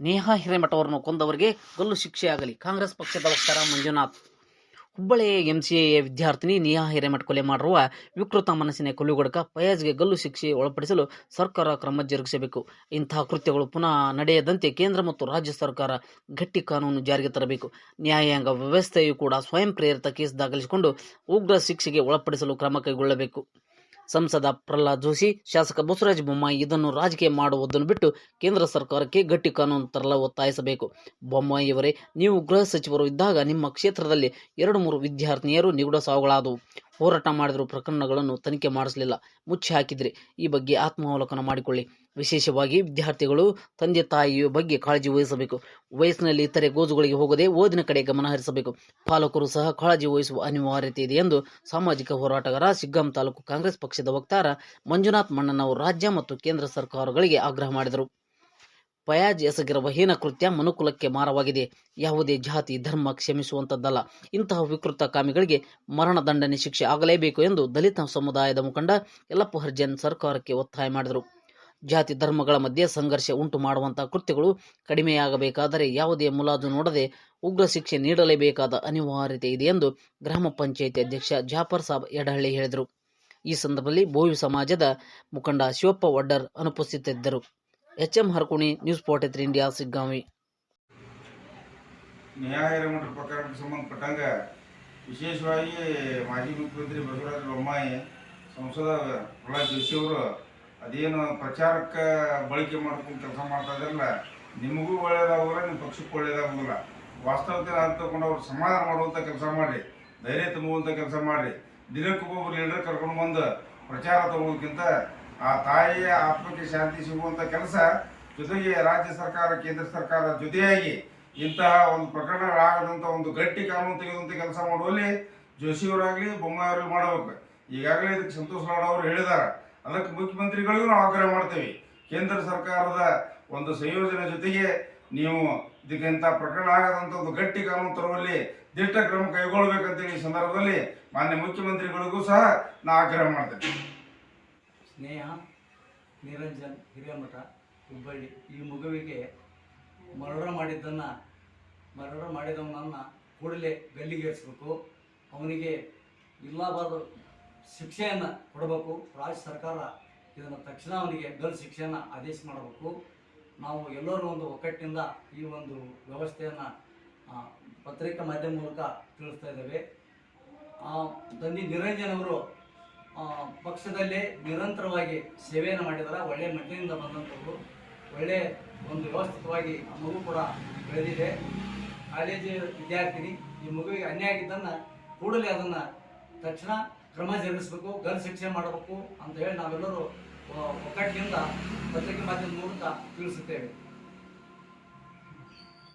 ನೇಹಾ ಹಿರೇಮಠವರನ್ನು ಕೊಂದವರಿಗೆ ಗಲ್ಲು ಶಿಕ್ಷೆಯಾಗಲಿ. ಕಾಂಗ್ರೆಸ್ ಪಕ್ಷದ ವಕ್ತಾರ ಮಂಜುನಾಥ್. ಹುಬ್ಬಳ್ಳಿಯ ಎಂಸಿಎ ವಿದ್ಯಾರ್ಥಿನಿ ನೇಹಾ ಹಿರೇಮಠ ಕೊಲೆ ಮಾಡಿರುವ ವಿಕೃತ ಮನಸ್ಸಿನ ಕೊಲೆಗೊಡಕ ಫಯಾಜ್ಗೆ ಗಲ್ಲು ಶಿಕ್ಷೆ ಒಳಪಡಿಸಲು ಸರ್ಕಾರ ಕ್ರಮ ಜರುಗಿಸಬೇಕು. ಇಂತಹ ಕೃತ್ಯಗಳು ಪುನಃ ನಡೆಯದಂತೆ ಕೇಂದ್ರ ಮತ್ತು ರಾಜ್ಯ ಸರ್ಕಾರ ಗಟ್ಟಿ ಕಾನೂನು ಜಾರಿಗೆ ತರಬೇಕು. ನ್ಯಾಯಾಂಗ ವ್ಯವಸ್ಥೆಯೂ ಕೂಡ ಸ್ವಯಂ ಪ್ರೇರಿತ ಕೇಸ್ ದಾಖಲಿಸಿಕೊಂಡು ಉಗ್ರ ಶಿಕ್ಷೆಗೆ ಒಳಪಡಿಸಲು ಕ್ರಮ ಕೈಗೊಳ್ಳಬೇಕು. ಸಂಸದ ಪ್ರಹ್ಲಾದ್ ಜೋಶಿ, ಶಾಸಕ ಬಸವರಾಜ ಬೊಮ್ಮಾಯಿ ಇದನ್ನು ರಾಜಕೀಯ ಮಾಡುವುದನ್ನು ಬಿಟ್ಟು ಕೇಂದ್ರ ಸರ್ಕಾರಕ್ಕೆ ಗಟ್ಟಿ ಕಾನೂನು ತರಲು ಒತ್ತಾಯಿಸಬೇಕು. ಬೊಮ್ಮಾಯಿಯವರೇ, ನೀವು ಗೃಹ ಸಚಿವರು ಇದ್ದಾಗ ನಿಮ್ಮ ಕ್ಷೇತ್ರದಲ್ಲಿ ಎರಡು ಮೂರು ವಿದ್ಯಾರ್ಥಿನಿಯರು ನಿಗೂಢ ಸಾವುಗಳಾದವು. ಹೋರಾಟ ಮಾಡಿದರೂ ಪ್ರಕರಣಗಳನ್ನು ತನಿಖೆ ಮಾಡಿಸಲಿಲ್ಲ. ಮುಚ್ಚಿ ಹಾಕಿದ್ರಿ. ಈ ಬಗ್ಗೆ ಆತ್ಮಾವಲೋಕನ ಮಾಡಿಕೊಳ್ಳಿ. ವಿಶೇಷವಾಗಿ ವಿದ್ಯಾರ್ಥಿಗಳು, ತಂದೆ ತಾಯಿಯ ಬಗ್ಗೆ ಕಾಳಜಿ ವಹಿಸಬೇಕು. ವಯಸ್ಸಿನಲ್ಲಿ ಇತರೆ ಗೋಜುಗಳಿಗೆ ಹೋಗದೆ ಓದಿನ ಕಡೆ ಗಮನ ಹರಿಸಬೇಕು. ಪಾಲಕರು ಸಹ ಕಾಳಜಿ ವಹಿಸುವ ಅನಿವಾರ್ಯತೆ ಇದೆ ಎಂದು ಸಾಮಾಜಿಕ ಹೋರಾಟಗಾರ ಸಿಗ್ಗಾಂ ತಾಲೂಕು ಕಾಂಗ್ರೆಸ್ ಪಕ್ಷದ ವಕ್ತಾರ ಮಂಜುನಾಥ್ ಮಣ್ಣನವರು ರಾಜ್ಯ ಮತ್ತು ಕೇಂದ್ರ ಸರ್ಕಾರಗಳಿಗೆ ಆಗ್ರಹ ಮಾಡಿದರು. ಫಯಾಜ್ ಎಸಗಿರುವ ಹೀನ ಕೃತ್ಯ ಮನುಕುಲಕ್ಕೆ ಮಾರವಾಗಿದೆ. ಯಾವುದೇ ಜಾತಿ, ಧರ್ಮ ಕ್ಷಮಿಸುವಂತದ್ದಲ್ಲ. ಇಂತಹ ವಿಕೃತ ಕಾಮಿಗಳಿಗೆ ಮರಣದಂಡನೆ ಶಿಕ್ಷೆ ಆಗಲೇಬೇಕು ಎಂದು ದಲಿತ ಸಮುದಾಯದ ಮುಖಂಡ ಯಲ್ಲಪ್ಪ ಹರ್ಜನ್ ಸರ್ಕಾರಕ್ಕೆ ಒತ್ತಾಯ ಮಾಡಿದರು. ಜಾತಿ ಧರ್ಮಗಳ ಮಧ್ಯೆ ಸಂಘರ್ಷ ಉಂಟು ಮಾಡುವಂತಹ ಕೃತ್ಯಗಳು ಕಡಿಮೆಯಾಗಬೇಕಾದರೆ ಯಾವುದೇ ಮುಲಾಜು ನೋಡದೆ ಉಗ್ರ ಶಿಕ್ಷೆ ನೀಡಲೇಬೇಕಾದ ಅನಿವಾರ್ಯತೆ ಇದೆ ಎಂದು ಗ್ರಾಮ ಪಂಚಾಯಿತಿ ಅಧ್ಯಕ್ಷ ಜಾಫರ್ ಸಾಬ್ ಯಡಹಳ್ಳಿ ಹೇಳಿದರು. ಈ ಸಂದರ್ಭದಲ್ಲಿ ಬೋವಿ ಸಮಾಜದ ಮುಖಂಡ Shivappa Vaddar ಅನುಪಸ್ಥಿತರಿದ್ದರು. H M Harakuni news forty three India Shiggaon ನ್ಯಾಯ ಪ್ರಕಾರಕ್ಕೆ ಪ್ರಕರಣಕ್ಕೆ ಸಂಬಂಧಪಟ್ಟಂಗೆ ವಿಶೇಷವಾಗಿ ಮಾಜಿ ಮುಖ್ಯಮಂತ್ರಿ ಬಸವರಾಜ ಬೊಮ್ಮಾಯಿ ಸಂಸದ ಪ್ರಹ್ಲಾದ್ ಜೋಶಿ ಅವರು ಅದೇನು ಪ್ರಚಾರಕ್ಕೆ ಬಳಕೆ ಮಾಡ್ಕೊಂಡು ಕೆಲಸ ಮಾಡ್ತಾ ಇದ್ರಲ್ಲ ನಿಮಗೂ ಒಳ್ಳೇದಾಗಲ್ಲ ನಿಮ್ಮ ಪಕ್ಷಕ್ಕೂ ಒಳ್ಳೇದಾಗಲ್ಲ ವಾಸ್ತವತೆ ಅಂತ ತಗೊಂಡು ಅವ್ರು ಸಮಾಧಾನ ಮಾಡುವಂಥ ಕೆಲಸ ಮಾಡಿ ಧೈರ್ಯ ತುಂಬುವಂಥ ಕೆಲಸ ಮಾಡಿ ದಿನಕ್ಕೊಬ್ಬೊಬ್ರು ಲೀಡರ್ ಕರ್ಕೊಂಡು ಬಂದು ಪ್ರಚಾರ ತಗೊಳ್ಳೋದಕ್ಕಿಂತ ಆ ತಾಯಿಯ ಆತ್ಮಕ್ಕೆ ಶಾಂತಿ ಸಿಗುವಂಥ ಕೆಲಸ ಜೊತೆಗೆ ರಾಜ್ಯ ಸರ್ಕಾರ, ಕೇಂದ್ರ ಸರ್ಕಾರ ಜೊತೆಯಾಗಿ ಇಂತಹ ಒಂದು ಪ್ರಕರಣಗಳಾಗದಂಥ ಒಂದು ಗಟ್ಟಿ ಕಾನೂನು ತೆಗೆದಂಥ ಕೆಲಸ ಮಾಡುವಲ್ಲಿ ಜೋಶಿಯವರಾಗಲಿ ಬೊಮ್ಮಾಯಿಯವರಲ್ಲಿ ಮಾಡಬೇಕು. ಈಗಾಗಲೇ ಇದಕ್ಕೆ ಸಂತೋಷ್ ಲಾಡ್ ಅವರು ಹೇಳಿದ್ದಾರೆ. ಅದಕ್ಕೆ ಮುಖ್ಯಮಂತ್ರಿಗಳಿಗೂ ನಾವು ಆಗ್ರಹ ಮಾಡ್ತೇವೆ. ಕೇಂದ್ರ ಸರ್ಕಾರದ ಒಂದು ಸಂಯೋಜನೆ ಜೊತೆಗೆ ನೀವು ಇದಕ್ಕಿಂತ ಪ್ರಕರಣ ಆಗದಂಥ ಒಂದು ಗಟ್ಟಿ ಕಾನೂನು ತರುವಲ್ಲಿ ದಿಟ್ಟ ಕ್ರಮ ಕೈಗೊಳ್ಳಬೇಕಂತೇಳಿ ಈ ಸಂದರ್ಭದಲ್ಲಿ ಮಾನ್ಯ ಮುಖ್ಯಮಂತ್ರಿಗಳಿಗೂ ಸಹ ನಾ ಆಗ್ರಹ ಮಾಡ್ತೇನೆ. ಸ್ನೇಹ, ನಿರಂಜನ್ ಹಿರೇಮಠ ಹುಬ್ಬಳ್ಳಿ, ಈ ಮಗುವಿಗೆ ಮರಣ ಮಾಡಿದ್ದನ್ನು ಮರಣ ಮಾಡಿದವನನ್ನು ಕೂಡಲೇ ಗಲ್ಲಿಗೇರಿಸಬೇಕು ಅವನಿಗೆ ಇಲ್ಲಬಾರ್ದು ಶಿಕ್ಷೆಯನ್ನು ಕೊಡಬೇಕು. ರಾಜ್ಯ ಸರ್ಕಾರ ಇದನ್ನು ತಕ್ಷಣ ಅವನಿಗೆ ಗಲ್ ಶಿಕ್ಷೆಯನ್ನು ಆದೇಶ ಮಾಡಬೇಕು. ನಾವು ಎಲ್ಲರೂ ಒಂದು ಒಕ್ಕಟ್ಟಿನಿಂದ ಈ ಒಂದು ವ್ಯವಸ್ಥೆಯನ್ನು ಪತ್ರಿಕಾ ಮಾಧ್ಯಮ ಮೂಲಕ ತಿಳಿಸ್ತಾ ಇದ್ದೇವೆ. ತಂದೆ ನಿರಂಜನ್ ಅವರು ಪಕ್ಷದಲ್ಲಿ ನಿರಂತರವಾಗಿ ಸೇವೆಯನ್ನು ಮಾಡಿದ್ದಾರೆ ಒಳ್ಳೆ ಮಟ್ಟಿನಿಂದ ಬಂದಂಥವ್ರು. ಒಳ್ಳೆ ಒಂದು ವ್ಯವಸ್ಥಿತವಾಗಿ ಆ ಮಗು ಕೂಡ ಬೆಳೆದಿದೆ. ಕಾಲೇಜು ವಿದ್ಯಾರ್ಥಿನಿ, ಈ ಮಗುವಿಗೆ ಅನ್ಯಾಯ ಆಗಿದ್ದನ್ನು ಕೂಡಲೇ ಅದನ್ನು ತಕ್ಷಣ ಕ್ರಮ ಜರುಗಿಸಬೇಕು ಗನ್ ಶಿಕ್ಷೆ ಮಾಡಬೇಕು ಅಂತ ಹೇಳಿ ನಾವೆಲ್ಲರೂ ಒಕ್ಕಟ್ಟಿನಿಂದ ಪತ್ರಿಕೆ ಮಾಧ್ಯಮದ ಮೂಲಕ ತಿಳಿಸುತ್ತೇವೆ.